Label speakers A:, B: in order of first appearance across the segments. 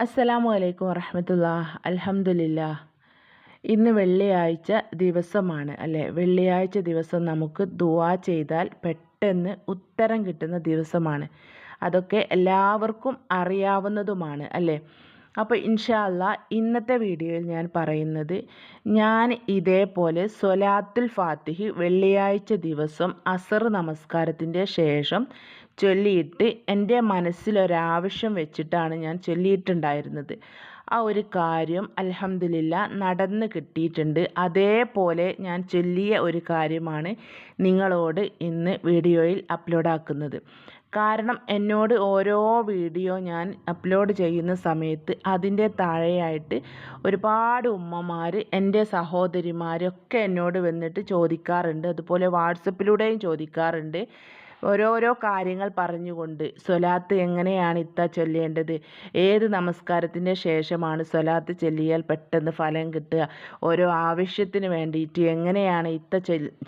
A: അസ്സലാമു അലൈക്കും വറഹമത്തുള്ള അൽഹംദുലില്ലാ ഇന്ന് വെള്ളിയാഴ്ച ദിവസമാണ് അല്ലേ? വെള്ളിയാഴ്ച ദിവസം നമുക്ക് ദുവാ ചെയ്താൽ പെട്ടെന്ന് ഉത്തരം കിട്ടുന്ന ദിവസമാണ്. അതൊക്കെ എല്ലാവർക്കും അറിയാവുന്നതുമാണ് അല്ലേ? അപ്പോൾ ഇൻഷാല്ല ഇന്നത്തെ വീഡിയോയിൽ ഞാൻ പറയുന്നത് ഞാൻ ഇതേപോലെ സൊലാത്തുൽ ഫാത്തിഹി വെള്ളിയാഴ്ച ദിവസം അസർ നമസ്കാരത്തിന്റെ ശേഷം ചൊല്ലിയിട്ട് എന്റെ മനസ്സിലൊരാവശ്യം വെച്ചിട്ടാണ് ഞാൻ ചൊല്ലിയിട്ടുണ്ടായിരുന്നത്. ആ ഒരു കാര്യം അലഹമില്ല നടന്ന് കിട്ടിയിട്ടുണ്ട്. അതേപോലെ ഞാൻ ചൊല്ലിയ ഒരു കാര്യമാണ് നിങ്ങളോട് ഇന്ന് വീഡിയോയിൽ അപ്ലോഡാക്കുന്നത്. കാരണം എന്നോട് ഓരോ വീഡിയോ ഞാൻ അപ്ലോഡ് ചെയ്യുന്ന സമയത്ത് അതിന്റെ താഴെയായിട്ട് ഒരുപാട് ഉമ്മമാർ എന്റെ സഹോദരിമാരൊക്കെ എന്നോട് വന്നിട്ട് ചോദിക്കാറുണ്ട്. അതുപോലെ വാട്സപ്പിലൂടെയും ചോദിക്കാറുണ്ട്. ഓരോരോ കാര്യങ്ങൾ പറഞ്ഞുകൊണ്ട് സ്വലാത്ത് എങ്ങനെയാണ് ഇത്ത ചൊല്ലേണ്ടത്? ഏത് നമസ്കാരത്തിന്റെ ശേഷമാണ് സ്വലാത്ത് ചൊല്ലിയാൽ പെട്ടെന്ന് ഫലം കിട്ടുക? ഓരോ ആവശ്യത്തിന് വേണ്ടിയിട്ട് എങ്ങനെയാണ് ഇത്ത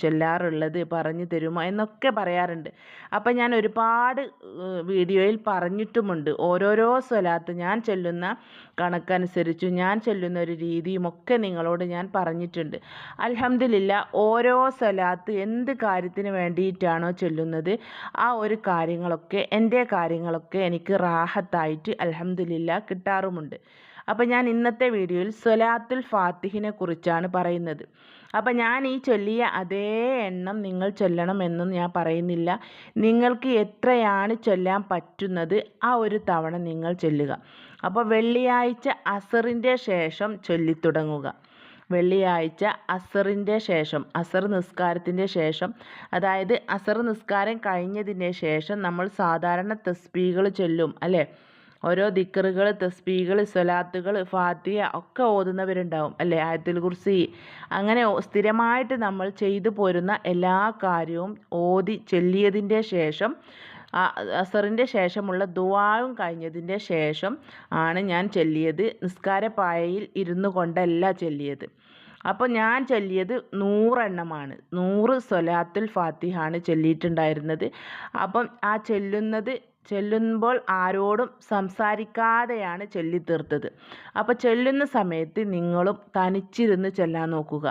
A: ചൊല്ലാറുള്ളത് പറഞ്ഞു തരുമോ എന്നൊക്കെ പറയാറുണ്ട്. അപ്പം ഞാൻ ഒരുപാട് വീഡിയോയിൽ പറഞ്ഞിട്ടുമുണ്ട്. ഓരോരോ സ്വലാത്ത് ഞാൻ ചൊല്ലുന്ന കണക്കനുസരിച്ചു ഞാൻ ചൊല്ലുന്ന ഒരു രീതിയും ഒക്കെ നിങ്ങളോട് ഞാൻ പറഞ്ഞിട്ടുണ്ട്. അലഹമില്ല ഓരോ സ്വലാത്ത് എന്ത് കാര്യത്തിന് വേണ്ടിയിട്ടാണോ ചൊല്ലുന്നത്? ആ ഒരു കാര്യങ്ങളൊക്കെ എന്റെ കാര്യങ്ങളൊക്കെ എനിക്ക് റാഹത്തായിട്ട് അലഹമില്ല കിട്ടാറുമുണ്ട്. അപ്പോൾ ഞാൻ ഇന്നത്തെ വീഡിയോയിൽ സ്വലാത്തുൽ ഫാത്തിഹിനെ കുറിച്ചാണ് പറയുന്നത്. അപ്പോൾ ഞാൻ ഈ ചൊല്ലിയ അതേ എണ്ണം നിങ്ങൾ ചൊല്ലണമെന്നും ഞാൻ പറയുന്നില്ല. നിങ്ങൾക്ക് എത്രയാണ് ചൊല്ലാൻ പറ്റുന്നത് ആ ഒരു തവണ നിങ്ങൾ ചൊല്ലുക. അപ്പോൾ വെള്ളിയാഴ്ച അസറിന്റെ ശേഷം ചൊല്ലിത്തുടങ്ങുക. വെള്ളിയാഴ്ച അസറിന്റെ ശേഷം അസർ നിസ്കാരത്തിന്റെ ശേഷം. അതായത് അസർ നിസ്കാരം കഴിഞ്ഞതിന് ശേഷം നമ്മൾ സാധാരണ തസ്ബീകൾ ചൊല്ലും അല്ലേ? ഓരോ ദിക്കറുകൾ തസ്ബീകൾ സ്വലാത്തുകൾ ഫാത്തിയ ഒക്കെ ഓതുന്നവരുണ്ടാവും അല്ലേ? ആയത്തിൽ കുർസി. അങ്ങനെ സ്ഥിരമായിട്ട് നമ്മൾ ചെയ്തു പോരുന്ന എല്ലാ കാര്യവും ഓതി ചൊല്ലിയതിന്റെ ശേഷം അസറിന്റെ ശേഷമുള്ള ദുവാവും കഴിഞ്ഞതിന്റെ ശേഷം ആണ് ഞാൻ ചൊല്ലിയത്. നിസ്കാരപ്പായയിൽ ഇരുന്നു കൊണ്ടല്ല ചൊല്ലിയത്. അപ്പോൾ ഞാൻ ചൊല്ലിയത് നൂറെണ്ണമാണ്. നൂറ് സൊലാത്തുൽ ഫാത്തിഹാണ് ചൊല്ലിയിട്ടുണ്ടായിരുന്നത്. അപ്പം ആ ചൊല്ലുന്നത് ചൊല്ലുമ്പോൾ ആരോടും സംസാരിക്കാതെയാണ് ചൊല്ലിത്തീർത്തത്. അപ്പോൾ ചൊല്ലുന്ന സമയത്ത് നിങ്ങളും തനിച്ചിരുന്ന് ചൊല്ലാൻ നോക്കുക.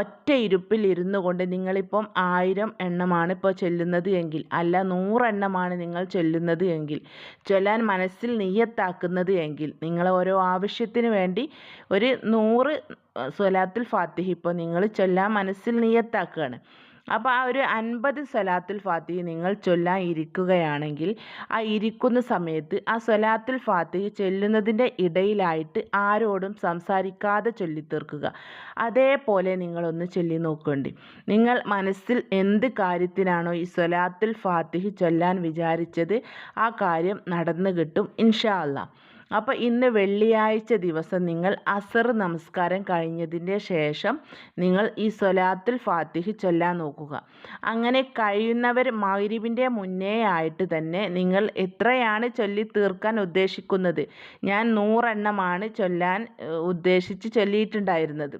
A: ഒറ്റ ഇരുപ്പിൽ ഇരുന്നു കൊണ്ട് നിങ്ങളിപ്പം ആയിരം എണ്ണമാണ് ഇപ്പോൾ ചൊല്ലുന്നത് എങ്കിൽ അല്ല നൂറെണ്ണമാണ് നിങ്ങൾ ചൊല്ലുന്നത് എങ്കിൽ ചൊല്ലാൻ മനസ്സിൽ നെയ്യത്താക്കുന്നത് എങ്കിൽ നിങ്ങൾ ഓരോ ആവശ്യത്തിന് വേണ്ടി ഒരു നൂറ് സ്വലാത്തിൽ ഫാത്തിഹ് ഇപ്പോൾ നിങ്ങൾ ചൊല്ലാൻ മനസ്സിൽ നെയ്യത്താക്കുകയാണ്. അപ്പോൾ ആ ഒരു അൻപത് സ്വലാത്തുൽ ഫാത്തിഹ നിങ്ങൾ ചൊല്ലാൻ ഇരിക്കുകയാണെങ്കിൽ ആ ഇരിക്കുന്ന സമയത്ത് ആ സ്വലാത്തുൽ ഫാത്തിഹ ചൊല്ലുന്നതിന്റെ ഇടയിലായിട്ട് ആരോടും സംസാരിക്കാതെ ചൊല്ലിത്തീർക്കുക. അതേപോലെ നിങ്ങളൊന്ന് ചൊല്ലി നോക്കേണ്ടി. നിങ്ങൾ മനസ്സിൽ എന്ത് കാര്യത്തിനാണോ ഈ സ്വലാത്തുൽ ഫാത്തിഹ് ചൊല്ലാൻ വിചാരിച്ചത് ആ കാര്യം നടന്നു കിട്ടും ഇൻഷാ അല്ലാ അപ്പോൾ ഇന്ന് വെള്ളിയാഴ്ച ദിവസം നിങ്ങൾ അസർ നമസ്കാരം കഴിഞ്ഞതിന്റെ ശേഷം നിങ്ങൾ ഈ സ്വലാത്തുൽ ഫാത്തിഹ് ചൊല്ലാൻ നോക്കുക. അങ്ങനെ കഴിയുന്നവർ മൗരിവിന്റെ മുന്നേ ആയിട്ട് തന്നെ നിങ്ങൾ എത്രയാണ് ചൊല്ലി തീർക്കാൻ ഉദ്ദേശിക്കുന്നത്? ഞാൻ നൂറെണ്ണമാണ് ചൊല്ലാൻ ഉദ്ദേശിച്ച് ചൊല്ലിയിട്ടുണ്ടായിരുന്നത്.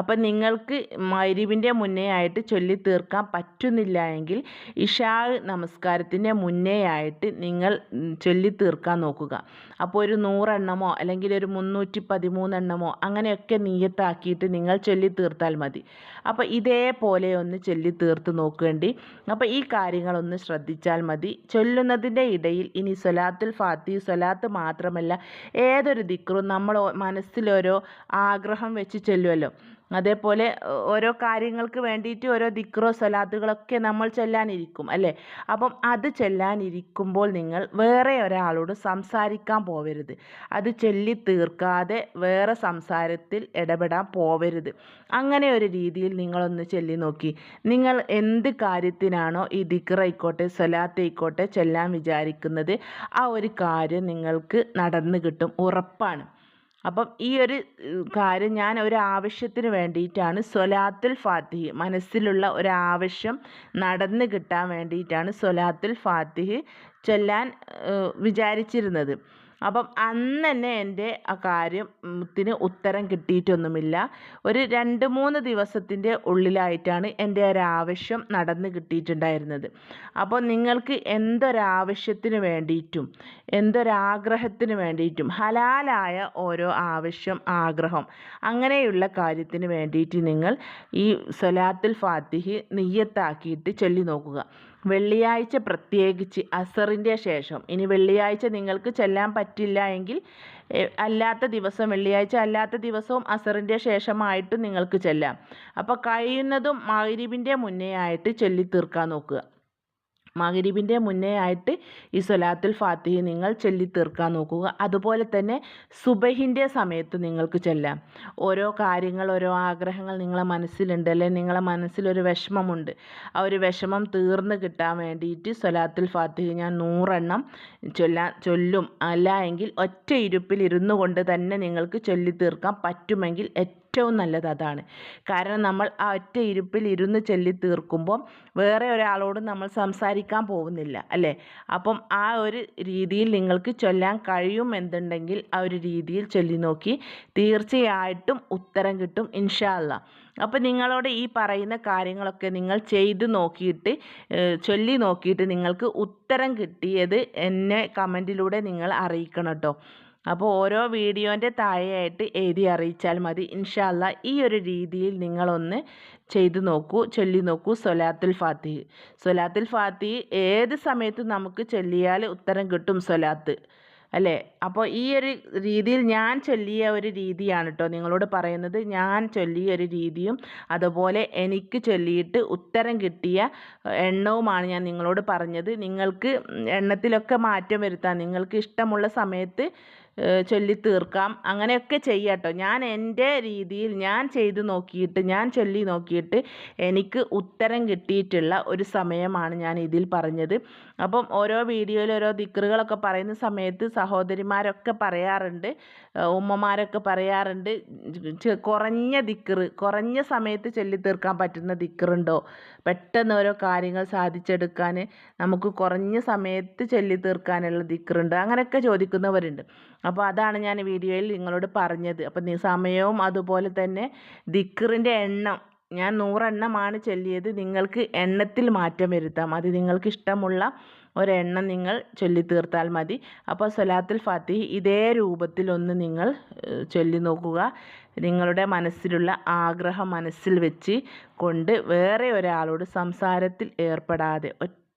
A: അപ്പം നിങ്ങൾക്ക് മൈരിവിന്റെ മുന്നേ ആയിട്ട് ചൊല്ലി തീർക്കാൻ പറ്റുന്നില്ല എങ്കിൽ ഇഷാ നമസ്കാരത്തിന്റെ മുന്നേ ആയിട്ട് നിങ്ങൾ ചൊല്ലി തീർക്കാൻ നോക്കുക. അപ്പോൾ ഒരു നൂറെണ്ണമോ അല്ലെങ്കിൽ ഒരു മുന്നൂറ്റി പതിമൂന്നെണ്ണമോ അങ്ങനെയൊക്കെ നീയത്താക്കിയിട്ട് നിങ്ങൾ ചൊല്ലി തീർത്താൽ മതി. അപ്പോൾ ഇതേപോലെ ഒന്ന് ചൊല്ലി തീർത്ത് നോക്കേണ്ടി. അപ്പോൾ ഈ കാര്യങ്ങളൊന്ന് ശ്രദ്ധിച്ചാൽ മതി. ചൊല്ലുന്നതിന്റെ ഇടയിൽ ഇനി സൊലാത്തുൽ ഫാത്തി സൊലാത്ത് മാത്രമല്ല ഏതൊരു ദിക്റും നമ്മൾ മനസ്സിലൊരു ആഗ്രഹം വെച്ച് ചൊല്ലുമല്ലോ അതേപോലെ ഓരോ കാര്യങ്ങൾക്ക് വേണ്ടിയിട്ട് ഓരോ ദിക്റോ സ്വലാത്തുകളൊക്കെ നമ്മൾ ചൊല്ലാനിരിക്കും അല്ലേ? അപ്പം അത് ചൊല്ലാനിരിക്കുമ്പോൾ നിങ്ങൾ വേറെ ഒരാളോട് സംസാരിക്കാൻ പോവരുത്. അത് ചൊല്ലി തീർക്കാതെ വേറെ സംസാരത്തിൽ ഇടപെടാൻ പോവരുത്. അങ്ങനെ ഒരു രീതിയിൽ നിങ്ങളൊന്ന് ചൊല്ലി നോക്കി നിങ്ങൾ എന്ത് കാര്യത്തിനാണോ ഈ ദിക്റായിക്കോട്ടെ സ്വലാത്തായിക്കോട്ടെ ചൊല്ലാൻ വിചാരിക്കുന്നത് ആ ഒരു കാര്യം നിങ്ങൾക്ക് നടന്നു കിട്ടും ഉറപ്പാണ്. അപ്പം ഈ ഒരു കാര്യം ഞാൻ ഒരു ആവശ്യത്തിന് വേണ്ടിയിട്ടാണ് സൊലാത്തുൽ ഫാത്തിഹ് മനസ്സിലുള്ള ഒരു ആവശ്യം നടന്ന് കിട്ടാൻ വേണ്ടിയിട്ടാണ് സൊലാത്തുൽ ഫാത്തിഹ് ചൊല്ലാൻ വിചാരിച്ചിരുന്നത്. അപ്പം അന്ന് തന്നെ എന്റെ ആ കാര്യത്തിന് ഉത്തരം കിട്ടിയിട്ടൊന്നുമില്ല ഒരു രണ്ട് മൂന്ന് ദിവസത്തിന്റെ ഉള്ളിലായിട്ടാണ് എന്റെ ഒരാവശ്യം നടന്ന് കിട്ടിയിട്ടുണ്ടായിരുന്നത് അപ്പോൾ നിങ്ങൾക്ക് എന്തൊരാവശ്യത്തിന് വേണ്ടിയിട്ടും എന്തൊരാഗ്രഹത്തിന് വേണ്ടിയിട്ടും ഹലാലായ ഓരോ ആവശ്യം ആഗ്രഹം അങ്ങനെയുള്ള കാര്യത്തിന് വേണ്ടിയിട്ട് നിങ്ങൾ ഈ സൊലാത്തുൽ ഫാത്തിഹി നെയ്യത്താക്കിയിട്ട് ചൊല്ലി നോക്കുക. വെള്ളിയാഴ്ച പ്രത്യേകിച്ച് അസറിന്റെ ശേഷം ഇനി വെള്ളിയാഴ്ച നിങ്ങൾക്ക് ചെല്ലാൻ പറ്റില്ല എങ്കിൽ അല്ലാത്ത ദിവസം വെള്ളിയാഴ്ച അല്ലാത്ത ദിവസവും അസറിന്റെ ശേഷമായിട്ട് നിങ്ങൾക്ക് ചെല്ലാം. അപ്പോൾ കഴിയുന്നതും മഗ്രിബിന്റെ മുന്നേ ആയിട്ട് ചൊല്ലി തീർക്കാൻ നോക്കുക. മഗ്രിബിന്റെ മുന്നേ ആയിട്ട് ഈ സൊലാത്തുൽ ഫാത്തിഹ നിങ്ങൾ ചൊല്ലി തീർക്കാൻ നോക്കുക. അതുപോലെ തന്നെ സുബഹിന്റെ സമയത്ത് നിങ്ങൾക്ക് ചെല്ലാം. ഓരോ കാര്യങ്ങൾ ഓരോ ആഗ്രഹങ്ങൾ നിങ്ങളെ മനസ്സിലുണ്ട് അല്ലെങ്കിൽ നിങ്ങളെ മനസ്സിലൊരു വിഷമമുണ്ട്. ആ ഒരു വിഷമം തീർന്ന് കിട്ടാൻ വേണ്ടിയിട്ട് സൊലാത്തുൽ ഫാത്തിഹ ഞാൻ നൂറെണ്ണം ചൊല്ലാൻ ചൊല്ലും. അല്ല എങ്കിൽ ഒറ്റ ഇരുപ്പിൽ ഇരുന്നു കൊണ്ട് തന്നെ നിങ്ങൾക്ക് ചൊല്ലി തീർക്കാൻ പറ്റുമെങ്കിൽ ഏറ്റവും നല്ലത് അതാണ്. കാരണം നമ്മൾ ആ ഒറ്റ ഇരുപ്പിൽ ഇരുന്ന് ചൊല്ലി തീർക്കുമ്പോൾ വേറെ ഒരാളോട് നമ്മൾ സംസാരിക്കാൻ പോകുന്നില്ല അല്ലേ? അപ്പം ആ ഒരു രീതിയിൽ നിങ്ങൾക്ക് ചൊല്ലാൻ കഴിയും എന്നുണ്ടെങ്കിൽ ആ ഒരു രീതിയിൽ ചൊല്ലി നോക്കി തീർച്ചയായിട്ടും ഉത്തരം കിട്ടും ഇൻഷാല്ല അപ്പം നിങ്ങളോട് ഈ പറയുന്ന കാര്യങ്ങളൊക്കെ നിങ്ങൾ ചെയ്ത് നോക്കിയിട്ട് ചൊല്ലി നോക്കിയിട്ട് നിങ്ങൾക്ക് ഉത്തരം കിട്ടിയത് എന്നെ കമന്റിലൂടെ നിങ്ങൾ അറിയിക്കണം കേട്ടോ അപ്പോൾ ഓരോ വീഡിയോന്റെ താഴെയായിട്ട് എഴുതി അറിയിച്ചാൽ മതി. ഇൻഷാല്ല ഈ ഒരു രീതിയിൽ നിങ്ങളൊന്ന് ചെയ്തു നോക്കൂ ചൊല്ലി നോക്കൂ സൊലാത്തുൽ ഫാത്തിഹ്. സൊലാത്തുൽ ഫാത്തിഹ് ഏത് സമയത്തും നമുക്ക് ചൊല്ലിയാൽ ഉത്തരം കിട്ടും സൊലാത്ത്? അല്ലേ? അപ്പോൾ ഈ ഒരു രീതിയിൽ ഞാൻ ചൊല്ലിയ ഒരു രീതിയാണ് കേട്ടോ നിങ്ങളോട് പറയുന്നത്. ഞാൻ ചൊല്ലിയ ഒരു രീതിയും അതുപോലെ എനിക്ക് ചൊല്ലിയിട്ട് ഉത്തരം കിട്ടിയ എണ്ണവുമാണ് ഞാൻ നിങ്ങളോട് പറഞ്ഞത്. നിങ്ങൾക്ക് എണ്ണത്തിലൊക്കെ മാറ്റം വരുത്താം നിങ്ങൾക്ക് ഇഷ്ടമുള്ള സമയത്ത് ചൊല്ലി തീർക്കാം. അങ്ങനെയൊക്കെ ചെയ്യാം കേട്ടോ ഞാൻ എന്റെ രീതിയിൽ ഞാൻ ചെയ്ത് നോക്കിയിട്ട് ഞാൻ ചൊല്ലി നോക്കിയിട്ട് എനിക്ക് ഉത്തരം കിട്ടിയിട്ടുള്ള ഒരു സമയമാണ് ഞാൻ ഇതിൽ പറഞ്ഞത്. അപ്പം ഓരോ വീഡിയോയിൽ ഓരോ ദിക്കറുകളൊക്കെ പറയുന്ന സമയത്ത് സഹോദരിമാരൊക്കെ പറയാറുണ്ട്. ഉമ്മമാരൊക്കെ പറയാറുണ്ട്. കുറഞ്ഞ ദിക്കറ് കുറഞ്ഞ സമയത്ത് ചൊല്ലി തീർക്കാൻ പറ്റുന്ന ദിക്കറുണ്ടോ പെട്ടെന്ന് ഓരോ കാര്യങ്ങൾ സാധിച്ചെടുക്കാൻ നമുക്ക് കുറഞ്ഞ സമയത്ത് ചൊല്ലി തീർക്കാനുള്ള ദിക്കറുണ്ട് അങ്ങനെയൊക്കെ ചോദിക്കുന്നവരുണ്ട്. അപ്പോൾ അതാണ് ഞാൻ വീഡിയോയിൽ നിങ്ങളോട് പറഞ്ഞത്. അപ്പോൾ സമയവും അതുപോലെ തന്നെ ദിക്കറിന്റെ എണ്ണം ഞാൻ നൂറെണ്ണമാണ് ചൊല്ലിയത്. നിങ്ങൾക്ക് എണ്ണത്തിൽ മാറ്റം വരുത്താം. അത് നിങ്ങൾക്ക് ഇഷ്ടമുള്ള ഒരെണ്ണം നിങ്ങൾ ചൊല്ലി തീർത്താൽ മതി. അപ്പോൾ സൊലാത്തുൽ ഫാത്തി ഇതേ രൂപത്തിലൊന്ന് നിങ്ങൾ ചൊല്ലി നോക്കുക. നിങ്ങളുടെ മനസ്സിലുള്ള ആഗ്രഹം മനസ്സിൽ വെച്ച് കൊണ്ട് വേറെ ഒരാളോട് സംസാരത്തിൽ ഏർപ്പെടാതെ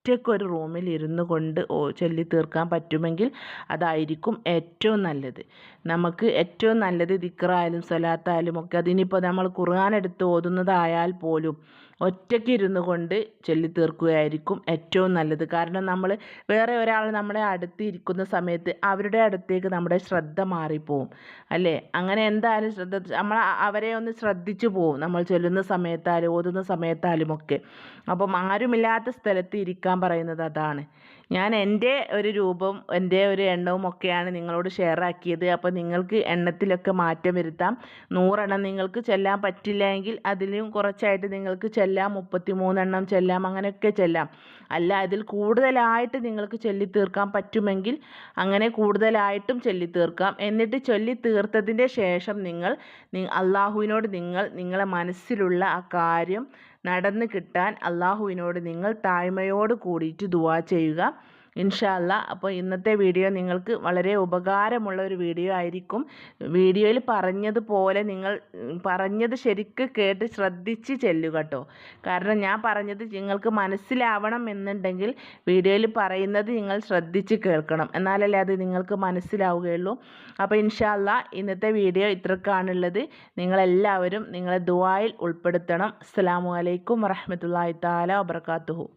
A: ഒറ്റയ്ക്കൊരു റൂമിൽ ഇരുന്നു കൊണ്ട് ചൊല്ലി തീർക്കാൻ പറ്റുമെങ്കിൽ അതായിരിക്കും ഏറ്റവും നല്ലത്. നമുക്ക് ഏറ്റവും നല്ലത് ദിക്റായാലും സ്വലാത്തായാലും ഒക്കെ അതിനിപ്പോൾ നമ്മൾ ഖുർആൻ എടുത്ത് ഓതുന്നതായാൽ പോലും ഒറ്റയ്ക്ക് ഇരുന്നു കൊണ്ട് ചൊല്ലി തീർക്കുകയായിരിക്കും ഏറ്റവും നല്ലത്. കാരണം നമ്മൾ വേറെ ഒരാൾ നമ്മളെ അടുത്ത് ഇരിക്കുന്ന സമയത്ത് അവരുടെ അടുത്തേക്ക് നമ്മുടെ ശ്രദ്ധ മാറിപ്പോവും. അല്ലേ? അങ്ങനെ എന്തായാലും ശ്രദ്ധ നമ്മൾ അവരെ ഒന്ന് ശ്രദ്ധിച്ചു പോവും നമ്മൾ ചൊല്ലുന്ന സമയത്താലും ഓതുന്ന സമയത്താലുമൊക്കെ. ഒക്കെ അപ്പം ആരുമില്ലാത്ത സ്ഥലത്ത് ഇരിക്കാൻ പറയുന്നത് അതാണ്. ഞാൻ എന്റെ ഒരു രൂപം എന്റെ ഒരു എണ്ണവും ഒക്കെയാണ് നിങ്ങളോട് ഷെയർ ആക്കിയത്. അപ്പോൾ നിങ്ങൾക്ക് എണ്ണത്തിലൊക്കെ മാറ്റം വരുത്താം. നൂറെണ്ണം നിങ്ങൾക്ക് ചെല്ലാൻ പറ്റില്ല എങ്കിൽ അതിലും കുറച്ചായിട്ട് നിങ്ങൾക്ക് ചെല്ലാം. മുപ്പത്തി മൂന്നെണ്ണം ചെല്ലാം. അങ്ങനെയൊക്കെ ചെല്ലാം. അല്ല അതിൽ കൂടുതലായിട്ട് നിങ്ങൾക്ക് ചൊല്ലി തീർക്കാൻ പറ്റുമെങ്കിൽ അങ്ങനെ കൂടുതലായിട്ടും ചൊല്ലി തീർക്കാം എന്നിട്ട് ചൊല്ലി തീർത്തതിന്റെ ശേഷം നിങ്ങൾ അള്ളാഹുവിനോട് നിങ്ങൾ നിങ്ങളെ മനസ്സിലുള്ള ആ കാര്യം നടന്ന് കിട്ടാൻ അള്ളാഹുവിനോട് നിങ്ങൾ താഴ്മയോട് കൂടിയിട്ട് ദുവാ ചെയ്യുക. ഇൻഷാല്ല അപ്പോൾ ഇന്നത്തെ വീഡിയോ നിങ്ങൾക്ക് വളരെ ഉപകാരമുള്ള ഒരു വീഡിയോ ആയിരിക്കും. വീഡിയോയിൽ പറഞ്ഞതുപോലെ നിങ്ങൾ പറഞ്ഞത് ശരിക്ക് കേട്ട് ശ്രദ്ധിച്ച് ചെല്ലുക കേട്ടോ. കാരണം ഞാൻ പറഞ്ഞത് നിങ്ങൾക്ക് മനസ്സിലാവണം എന്നുണ്ടെങ്കിൽ വീഡിയോയിൽ പറയുന്നത് നിങ്ങൾ ശ്രദ്ധിച്ച് കേൾക്കണം. എന്നാലല്ലേ അത് നിങ്ങൾക്ക് മനസ്സിലാവുകയുള്ളൂ. അപ്പോൾ ഇൻഷാല്ല ഇന്നത്തെ വീഡിയോ ഇത്രക്കാണുള്ളത് നിങ്ങളെല്ലാവരും നിങ്ങളെ ദുവായിൽ ഉൾപ്പെടുത്തണം. അസ്സാം വലൈക്കും വറഹമത്തല്ലാ താല വാബർക്കാത്തുഹു